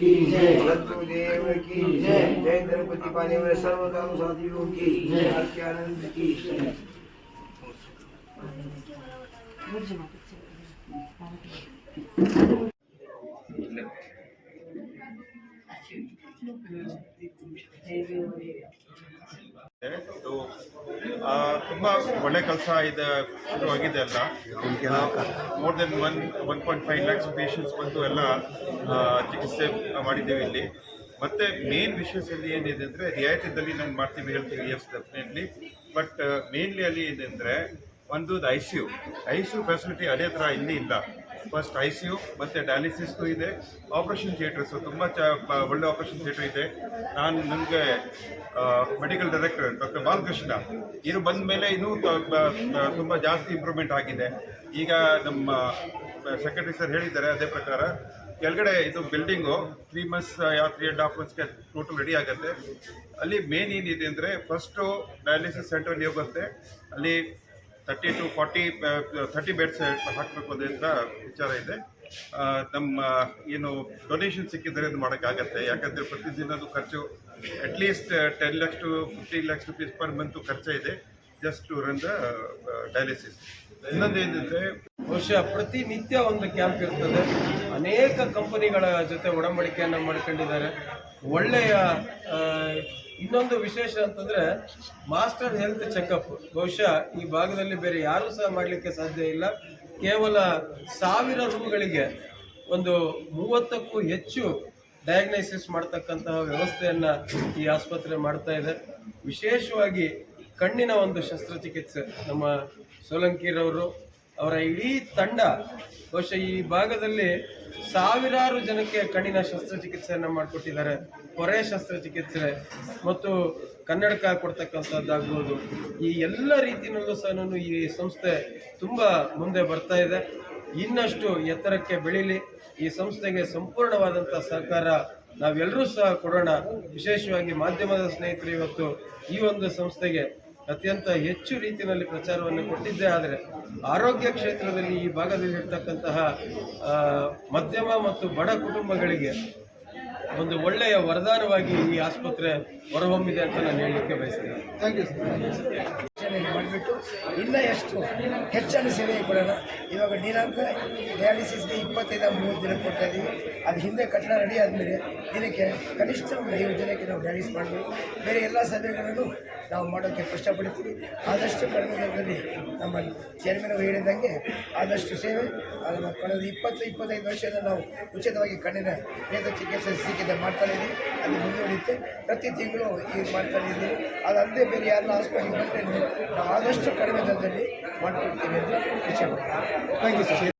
की जय। गुरुदेव की जय। जय। द्रौपदी पाने वाले सर्व काम साधियों की। जय। आनंद की। Thank you. ತುಂಬಾ ಒಳ್ಳೆ ಕೆಲಸ ಇದೆ ಆಗಿದೆ ಅಲ್ಲ more than one one point five lakhs patients ಬಂದು ಎಲ್ಲ ಚಿಕಿತ್ಸೆ ಮಾಡಿದ್ದೇವೆ ಇಲ್ಲಿ. ಮತ್ತೆ ಮೇನ್ ವಿಷಯದಲ್ಲಿ ಏನಿದೆ ಅಂದರೆ ರಿಯಾಯಿತಿದಲ್ಲಿ ನಾನು ಮಾಡ್ತೀವಿ ಹೇಳ್ತೀವಿ ಎಸ್ ಡೆಫಿನೆಟ್ಲಿ ಬಟ್ ಮೇನ್ಲಿ ಅಲ್ಲಿ ಏನಿದೆ ಅಂದರೆ, ಒಂದು I C U I C U facility ಅದೇ ಥರ ಇಲ್ಲಿ ಇಲ್ಲ. ಫಸ್ಟ್ ಐ ಸಿ ಯು ಮತ್ತು ಡಯಾಲಿಸಿಸ್ದು ಇದೆ. ಆಪ್ರೇಷನ್ ಥಿಯೇಟರ್ಸು ತುಂಬ ಚ ಒಳ್ಳೆ ಆಪ್ರೇಷನ್ ಥಿಯೇಟರ್ ಇದೆ. ನಾನು ನನಗೆ ಮೆಡಿಕಲ್ ಡೈರೆಕ್ಟರ್, ಡಾಕ್ಟರ್ ಬಾಲಕೃಷ್ಣ ಇವರು ಬಂದ ಮೇಲೆ ಇನ್ನೂ ತುಂಬ ಜಾಸ್ತಿ ಇಂಪ್ರೂವ್ಮೆಂಟ್ ಆಗಿದೆ. ಈಗ ನಮ್ಮ ಸೆಕ್ರೆಟರಿ ಸರ್ ಹೇಳಿದ್ದಾರೆ ಅದೇ ಪ್ರಕಾರ, ಕೆಳಗಡೆ ಇದು ಬಿಲ್ಡಿಂಗು, ತ್ರೀ ಮಂತ್ಸ್ ಯಾವ ತ್ರೀ ಆ್ಯಂಡ್ ಹಾಫ್ ಮಂತ್ಸ್ಗೆ ಟೋಟಲ್ ರೆಡಿ ಆಗುತ್ತೆ. ಅಲ್ಲಿ ಮೇನ್ ಏನಿದೆ ಅಂದರೆ ಫಸ್ಟು ಡಯಾಲಿಸಿಸ್ ಸೆಂಟರ್ ಹೋಗುತ್ತೆ. ಅಲ್ಲಿ thirty to forty thirty beds ಹಾಕಬೇಕು ಅಂತ ವಿಚಾರ ಇದೆ. ನಮ್ಮ, ಏನು ಡೊನೇಷನ್ ಸಿಕ್ಕಿದರೆ ಅದು ಮಾಡೋಕ್ಕಾಗತ್ತೆ. ಯಾಕಂದರೆ ಪ್ರತಿದಿನದ ಖರ್ಚು at least ten lakhs to fifteen lakhs rupees per month ಖರ್ಚು ಇದೆ. Just to run the dialysis ಇನ್ನೊಂದು ವರ್ಷ ಬಹುಶಃ ಪ್ರತಿನಿತ್ಯ ಒಂದು ಕ್ಯಾಂಪ್ ಇರ್ತದೆ. ಅನೇಕ ಕಂಪನಿಗಳ ಜೊತೆ ಒಡಂಬಡಿಕೆಯನ್ನು ಮಾಡ್ಕೊಂಡಿದ್ದಾರೆ. ಒಳ್ಳೆಯ ಇನ್ನೊಂದು ವಿಶೇಷ ಅಂತಂದ್ರೆ ಮಾಸ್ಟರ್ ಹೆಲ್ತ್ ಚೆಕಪ್ ಬಹುಶಃ ಈ ಭಾಗದಲ್ಲಿ ಬೇರೆ ಯಾರೂ ಸಹ ಮಾಡಲಿಕ್ಕೆ ಸಾಧ್ಯ ಇಲ್ಲ. ಕೇವಲ ಸಾವಿರ ರೂಗಳಿಗೆ ಒಂದು ಮೂವತ್ತಕ್ಕೂ ಹೆಚ್ಚು ಡಯಾಗ್ನೈಸಿಸ್ ಮಾಡ್ತಕ್ಕಂತಹ ವ್ಯವಸ್ಥೆಯನ್ನ ಈ ಆಸ್ಪತ್ರೆ ಮಾಡ್ತಾ ಇದೆ. ವಿಶೇಷವಾಗಿ ಕಣ್ಣಿನ ಒಂದು ಶಸ್ತ್ರಚಿಕಿತ್ಸೆ. ನಮ್ಮ ಸೋಲಂಕಿರವರು ಅವರ ಇಡೀ ತಂಡ, ಬಹುಶಃ ಈ ಭಾಗದಲ್ಲಿ ಸಾವಿರಾರು ಜನಕ್ಕೆ ಕಣ್ಣಿನ ಶಸ್ತ್ರಚಿಕಿತ್ಸೆಯನ್ನು ಮಾಡಿಕೊಟ್ಟಿದ್ದಾರೆ. ಕೊರೆ ಶಸ್ತ್ರಚಿಕಿತ್ಸೆ ಮತ್ತು ಕನ್ನಡಕ ಕೊಡ್ತಕ್ಕಂಥದ್ದಾಗ್ಬೋದು. ಈ ಎಲ್ಲ ರೀತಿಯಲ್ಲೂ ಸಹ ಈ ಸಂಸ್ಥೆ ತುಂಬ ಮುಂದೆ ಬರ್ತಾ ಇದೆ. ಇನ್ನಷ್ಟು ಎತ್ತರಕ್ಕೆ ಬೆಳೀಲಿ. ಈ ಸಂಸ್ಥೆಗೆ ಸಂಪೂರ್ಣವಾದಂಥ ಸಹಕಾರ ನಾವೆಲ್ಲರೂ ಸಹ ಕೊಡೋಣ. ವಿಶೇಷವಾಗಿ ಮಾಧ್ಯಮದ ಸ್ನೇಹಿತರು ಇವತ್ತು ಈ ಒಂದು ಸಂಸ್ಥೆಗೆ ಅತ್ಯಂತ ಹೆಚ್ಚು ರೀತಿಯಲ್ಲಿ ಪ್ರಚಾರವನ್ನು ಕೊಟ್ಟಿದ್ದೇ. ಆದರೆ ಆರೋಗ್ಯ ಕ್ಷೇತ್ರದಲ್ಲಿ ಈ ಭಾಗದಲ್ಲಿ ಇರ್ತಕ್ಕಂತಹ ಆ, ಮಧ್ಯಮ ಮತ್ತು ಬಡ ಕುಟುಂಬಗಳಿಗೆ ಒಂದು ಒಳ್ಳೆಯ ವರದಾನವಾಗಿ ಈ ಆಸ್ಪತ್ರೆ ಹೊರಹೊಮ್ಮಿದೆ ಅಂತ ನಾನು ಹೇಳಲಿಕ್ಕೆ ಬಯಸ್ತೇನೆ. ಮಾಡಿಬಿಟ್ಟು ಇನ್ನೂ ಎಷ್ಟು ಹೆಚ್ಚನ್ನು ಸೇವೆ ಕೊಡೋಣ ಇವಾಗ ದಿನಾಂಕ ಡಯಾಲಿಸಿಸ್ಗೆ ಇಪ್ಪತ್ತೈದ ಮೂವತ್ತು ದಿನ ಕೊಡ್ತಾ ಇದ್ದೀವಿ ಅದು ಹಿಂದೆ ಕಟ್ಟಡ ರೆಡಿ ಆದಮೇಲೆ ದಿನಕ್ಕೆ ಕನಿಷ್ಠ ಒಂದು ಐವತ್ತು ಜನಕ್ಕೆ ನಾವು ಡಯಾಲಿಸ್ ಮಾಡಬೇಕು ಬೇರೆ ಎಲ್ಲ ಸಭೆಗಳನ್ನು ನಾವು ಮಾಡೋಕ್ಕೆ ಕಷ್ಟಪಡ್ತೀವಿ ಆದಷ್ಟು ಕಡಿಮೆ ದರದಲ್ಲಿ ನಮ್ಮ ಚೇರ್ಮನ್ ಹೇಳಿದಂಗೆ ಆದಷ್ಟು ಸೇವೆ. ಅದನ್ನು ಕಳೆದ ಇಪ್ಪತ್ತು, ಇಪ್ಪತ್ತೈದು ವರ್ಷದಿಂದ ನಾವು ಉಚಿತವಾಗಿ ಕಣ್ಣಿನ ನೇತ ಚಿಕಿತ್ಸೆ ಸಿಕ್ಕಿದೆ ಮಾಡ್ತಾನೆ ಇದ್ದೀವಿ. ಅದು ಮುಂದುವರಿಯುತ್ತೆ. ಪ್ರತಿ ತಿಂಗಳು ಈಗ ಮಾಡ್ತಾನೆ ಇದ್ದೀವಿ. ಅದಲ್ಲದೆ ಬೇರೆ ಯಾರನ್ನ ಆಸ್ಪತ್ರೆಗೆ ಬಂದರೆ ನಾವು ಆದಷ್ಟು ಕಡಿಮೆ ದರದಲ್ಲಿ ಮಾಡಿಕೊಡ್ತೀವಿ ಅಂತ ವಿಷಯ ಥ್ಯಾಂಕ್ ಯು ಸರ್